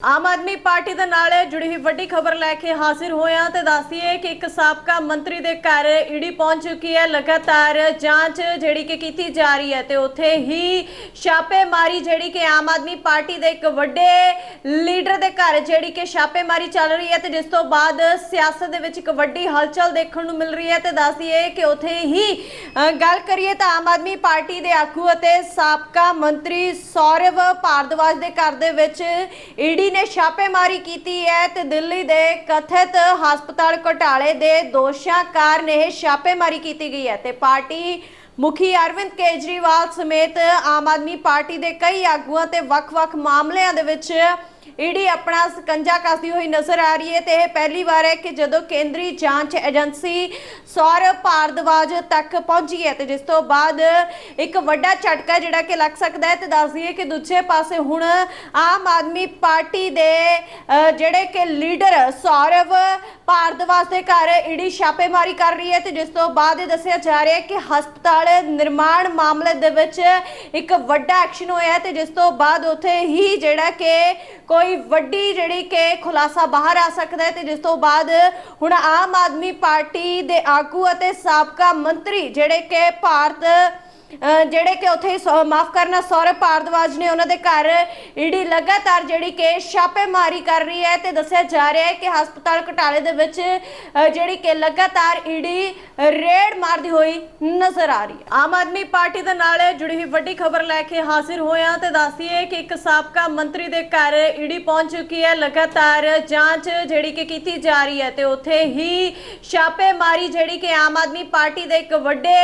Aam Aadmi party ਦੇ ਨਾਲ ਜੁੜੀ ਹੋਈ ਵੱਡੀ ਖਬਰ ਲੈ ਕੇ ਹਾਜ਼ਰ ਹੋਇਆ ਤੇ ਦੱਸਦੀਏ ਕਿ ਇੱਕ ਸਾਬਕਾ ਮੰਤਰੀ ਦੇ ਘਰ ਈਡੀ ਪਹੁੰਚ ਚੁੱਕੀ ਹੈ। ਲਗਾਤਾਰ ਜਾਂਚ ਜਿਹੜੀ ਕਿ ਕੀਤੀ ਜਾ ਰਹੀ ਹੈ ਤੇ ਉੱਥੇ ਹੀ ਛਾਪੇਮਾਰੀ ਜਿਹੜੀ ਕਿ ਆਮ ਆਦਮੀ ਪਾਰਟੀ ਦੇ ਇੱਕ ਵੱਡੇ ਲੀਡਰ ਦੇ ਘਰ ਜਿਹੜੀ ਕਿ ਛਾਪੇਮਾਰੀ ਚੱਲ ਰਹੀ ਹੈ ਤੇ ਜਿਸ ਤੋਂ ਬਾਅਦ ਸਿਆਸਤ ਦੇ ਵਿੱਚ ਇੱਕ ਵੱਡੀ ਹਲਚਲ ਦੇਖਣ ਨੂੰ ਮਿਲ ਰਹੀ ਹੈ ਤੇ ਦੱਸਦੀਏ ਕਿ ਉੱਥੇ ਹੀ ਗੱਲ ਕਰੀਏ ਤਾਂ ਆਮ ਆਦਮੀ ਪਾਰਟੀ ਦੇ ਆਗੂ ਅਤੇ ਸਾਬਕਾ ਮੰਤਰੀ ਸੌਰਵ ਭਾਰਦਵਾਜ ਦੇ ਘਰ ਦੇ ਵਿੱਚ ਈਡੀ ਨੇ ਛਾਪੇਮਾਰੀ ਕੀਤੀ ਹੈ ਤੇ ਦਿੱਲੀ ਦੇ ਕਥਿਤ ਹਸਪਤਾਲ ਘੁਟਾਲੇ ਦੇ ਦੋਸ਼ਾਂ ਕਾਰਨ ਇਹ ਛਾਪੇਮਾਰੀ ਕੀਤੀ ਗਈ ਹੈ ਤੇ ਪਾਰਟੀ ਮੁਖੀ ਅਰਵਿੰਦ ਕੇਜਰੀਵਾਲ ਸਮੇਤ ਆਮ ਆਦਮੀ ਪਾਰਟੀ ਦੇ ਕਈ ਆਗੂਆਂ ਤੇ ਵੱਖ-ਵੱਖ ਮਾਮਲਿਆਂ ਦੇ ਵਿੱਚ ਈਡੀ ਆਪਣਾ ਸਕੰਜਾ ਕੱਸਦੀ ਹੋਈ ਨਜ਼ਰ ਆ ਰਹੀ ਹੈ ਤੇ ਇਹ ਪਹਿਲੀ ਵਾਰ ਹੈ ਕਿ ਜਦੋਂ ਕੇਂਦਰੀ ਜਾਂਚ ਏਜੰਸੀ ਸੌਰਵ ਭਾਰਦਵਾਜ ਤੱਕ ਪਹੁੰਚੀ ਹੈ ਤੇ ਜਿਸ ਤੋਂ ਬਾਅਦ ਇੱਕ ਵੱਡਾ ਝਟਕਾ ਜਿਹੜਾ ਕਿ ਲੱਗ ਸਕਦਾ ਹੈ ਤੇ ਦੱਸ ਦਈਏ ਕਿ ਦੂਜੇ ਪਾਸੇ ਹੁਣ ਆਮ ਆਦਮੀ ਪਾਰਟੀ ਦੇ ਜਿਹੜੇ ਕਿ ਲੀਡਰ ਸੌਰਵ ਭਾਰਤ ਵਾਸਤੇ ਘਰ ਈਡੀ ਛਾਪੇਮਾਰੀ ਕਰ ਰਹੀ ਹੈ ਤੇ ਜਿਸ ਤੋਂ ਬਾਅਦ ਇਹ ਦੱਸਿਆ ਜਾ ਰਿਹਾ ਹੈ ਕਿ ਹਸਪਤਾਲ ਨਿਰਮਾਣ ਮਾਮਲੇ ਦੇ ਵਿੱਚ ਇੱਕ ਵੱਡਾ ਐਕਸ਼ਨ ਹੋਇਆ ਹੈ ਤੇ ਜਿਸ ਤੋਂ ਬਾਅਦ ਉੱਥੇ ਹੀ ਜਿਹੜਾ ਕਿ ਕੋਈ ਵੱਡੀ ਜਿਹੜੀ ਕਿ ਖੁਲਾਸਾ ਬਾਹਰ ਆ ਸਕਦਾ ਹੈ ਤੇ ਜਿਸ ਤੋਂ ਬਾਅਦ ਹੁਣ ਆਮ ਆਦਮੀ ਪਾਰਟੀ ਦੇ ਆਗੂ ਅਤੇ ਸਾਬਕਾ ਮੰਤਰੀ ਜਿਹੜੇ ਕਿ ਭਾਰਤ ਜਿਹੜੇ ਕਿ ਉੱਥੇ ਮਾਫ ਕਰਨਾ, ਸੌਰਵ ਭਾਰਦਵਾਜ ਨੇ ਉਹਨਾਂ ਦੇ ਘਰ ਈਡੀ ਲਗਾਤਾਰ ਜਿਹੜੀ ਕਿ ਛਾਪੇਮਾਰੀ ਕਰ ਰਹੀ ਹੈ ਤੇ ਦੱਸਿਆ ਜਾ ਰਿਹਾ ਹੈ ਕਿ ਹਸਪਤਾਲ ਘਟਾਲੇ ਦੇ ਵਿੱਚ ਜਿਹੜੀ ਕਿ ਲਗਾਤਾਰ ਈਡੀ ਰੇਡ ਮਾਰਦੀ ਹੋਈ ਨਜ਼ਰ ਆ ਰਹੀ ਹੈ। ਆਮ ਆਦਮੀ ਪਾਰਟੀ ਦੇ ਨਾਲ ਜੁੜੀ ਹੋਈ ਵੱਡੀ ਖਬਰ ਲੈ ਕੇ ਹਾਜ਼ਰ ਹੋਇਆ ਤੇ ਦੱਸਦੀਏ ਕਿ ਇੱਕ ਸਾਬਕਾ ਮੰਤਰੀ ਦੇ ਘਰ ਈਡੀ ਪਹੁੰਚ ਚੁੱਕੀ ਹੈ। ਲਗਾਤਾਰ ਜਾਂਚ ਜਿਹੜੀ ਕਿ ਕੀਤੀ ਜਾ ਰਹੀ ਹੈ ਤੇ ਉੱਥੇ ਹੀ ਛਾਪੇਮਾਰੀ ਜਿਹੜੀ ਕਿ ਆਮ ਆਦਮੀ ਪਾਰਟੀ ਦੇ ਇੱਕ ਵੱਡੇ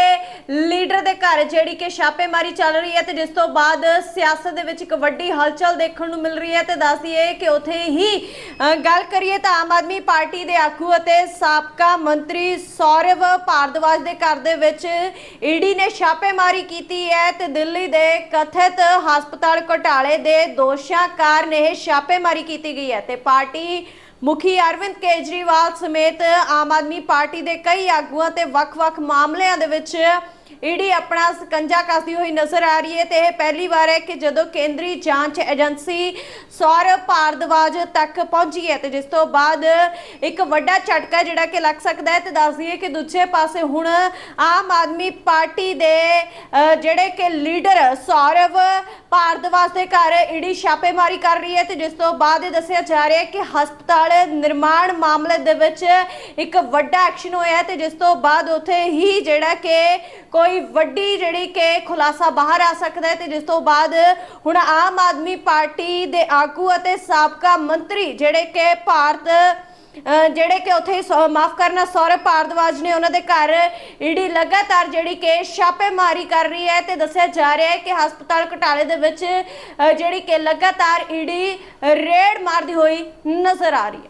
ਲੀਡਰ ਦੇ ਘਰ ਜਿਹੜੀ ਕਿ ਛਾਪੇਮਾਰੀ ਚੱਲ ਰਹੀ ਹੈ ਤੇ ਜਿਸ ਤੋਂ ਬਾਅਦ ਸਿਆਸਤ ਦੇ ਵਿੱਚ ਇੱਕ ਵੱਡੀ ਹਲਚਲ ਦੇਖਣ ਨੂੰ ਮਿਲ ਰਹੀ ਹੈ ਤੇ ਦੱਸਦੀਏ ਕਿ ਉੱਥੇ ਹੀ ਗੱਲ ਕਰੀਏ ਤਾਂ ਆਮ ਆਦਮੀ ਪਾਰਟੀ ਦੇ ਆਗੂ ਅਤੇ ਸਾਬਕਾ ਮੰਤਰੀ ਸੌਰਵ ਭਾਰਦਵਾਜ ਦੇ ਘਰ ਦੇ ਵਿੱਚ ਈਡੀ ਨੇ ਛਾਪੇਮਾਰੀ ਕੀਤੀ ਹੈ ਤੇ ਦਿੱਲੀ ਦੇ ਕਥਿਤ ਹਸਪਤਾਲ ਘੁਟਾਲੇ ਦੇ ਦੋਸ਼ਾਂ ਕਾਰਨ ਇਹ ਛਾਪੇਮਾਰੀ ਕੀਤੀ ਗਈ ਹੈ ਤੇ ਪਾਰਟੀ ਮੁਖੀ ਅਰਵਿੰਦ ਕੇਜਰੀਵਾਲ ਸਮੇਤ ਆਮ ਆਦਮੀ ਪਾਰਟੀ ਦੇ ਕਈ ਆਗੂਆਂ ਤੇ ਵੱਖ-ਵੱਖ ਮਾਮਲਿਆਂ ਦੇ ਵਿੱਚ ਈਡੀ ਆਪਣਾ ਸਕੰਜਾ ਕੱਸਦੀ ਹੋਈ ਨਜ਼ਰ ਆ ਰਹੀ ਹੈ ਤੇ ਇਹ ਪਹਿਲੀ ਵਾਰ ਹੈ ਕਿ ਜਦੋਂ ਕੇਂਦਰੀ ਜਾਂਚ ਏਜੰਸੀ ਸੌਰਵ ਭਾਰਦਵਾਜ ਤੱਕ ਪਹੁੰਚੀ ਹੈ ਤੇ ਜਿਸ ਤੋਂ ਬਾਅਦ ਇੱਕ ਵੱਡਾ ਝਟਕਾ ਜਿਹੜਾ ਕਿ ਲੱਗ ਸਕਦਾ ਹੈ ਤੇ ਦੱਸ ਦਈਏ ਕਿ ਦੂਜੇ ਪਾਸੇ ਹੁਣ ਆਮ ਆਦਮੀ ਪਾਰਟੀ ਦੇ ਜਿਹੜੇ ਕਿ ਲੀਡਰ ਸੌਰਵ ਭਾਰਦਵਾਜ ਦੇ ਘਰ ਈਡੀ ਛਾਪੇਮਾਰੀ ਕਰ ਰਹੀ ਹੈ ਤੇ ਜਿਸ ਤੋਂ ਬਾਅਦ ਇਹ ਦੱਸਿਆ ਜਾ ਰਿਹਾ ਹੈ ਕਿ ਹਸਪਤਾਲ ਨਿਰਮਾਣ ਮਾਮਲੇ ਦੇ ਵਿੱਚ ਇੱਕ ਵੱਡਾ ਐਕਸ਼ਨ ਹੋਇਆ ਤੇ ਜਿਸ ਤੋਂ ਬਾਅਦ ਉੱਥੇ ਹੀ ਜਿਹੜਾ ਕਿ ਕੋਈ ਵੱਡੀ ਜਿਹੜੀ ਕਿ ਖੁਲਾਸਾ ਬਾਹਰ ਆ ਸਕਦਾ ਹੈ ਤੇ ਜਿਸ ਤੋਂ ਬਾਅਦ ਹੁਣ ਆਮ ਆਦਮੀ ਪਾਰਟੀ ਦੇ ਆਗੂ ਅਤੇ ਸਾਬਕਾ ਮੰਤਰੀ ਜਿਹੜੇ ਕਿ ਭਾਰਤ ਜਿਹੜੇ ਕਿ ਉੱਥੇ ਮਾਫ ਕਰਨਾ, ਸੌਰਵ ਭਾਰਦਵਾਜ ਨੇ ਉਹਨਾਂ ਦੇ ਘਰ ਈਡੀ ਲਗਾਤਾਰ ਜਿਹੜੀ ਕਿ ਛਾਪੇਮਾਰੀ ਕਰ ਰਹੀ ਹੈ ਤੇ ਦੱਸਿਆ ਜਾ ਰਿਹਾ ਹੈ ਕਿ ਹਸਪਤਾਲ ਘਟਾਲੇ ਦੇ ਵਿੱਚ ਜਿਹੜੀ ਕਿ ਲਗਾਤਾਰ ਈਡੀ ਰੇਡ ਮਾਰਦੀ ਹੋਈ ਨਜ਼ਰ ਆ ਰਹੀ ਹੈ।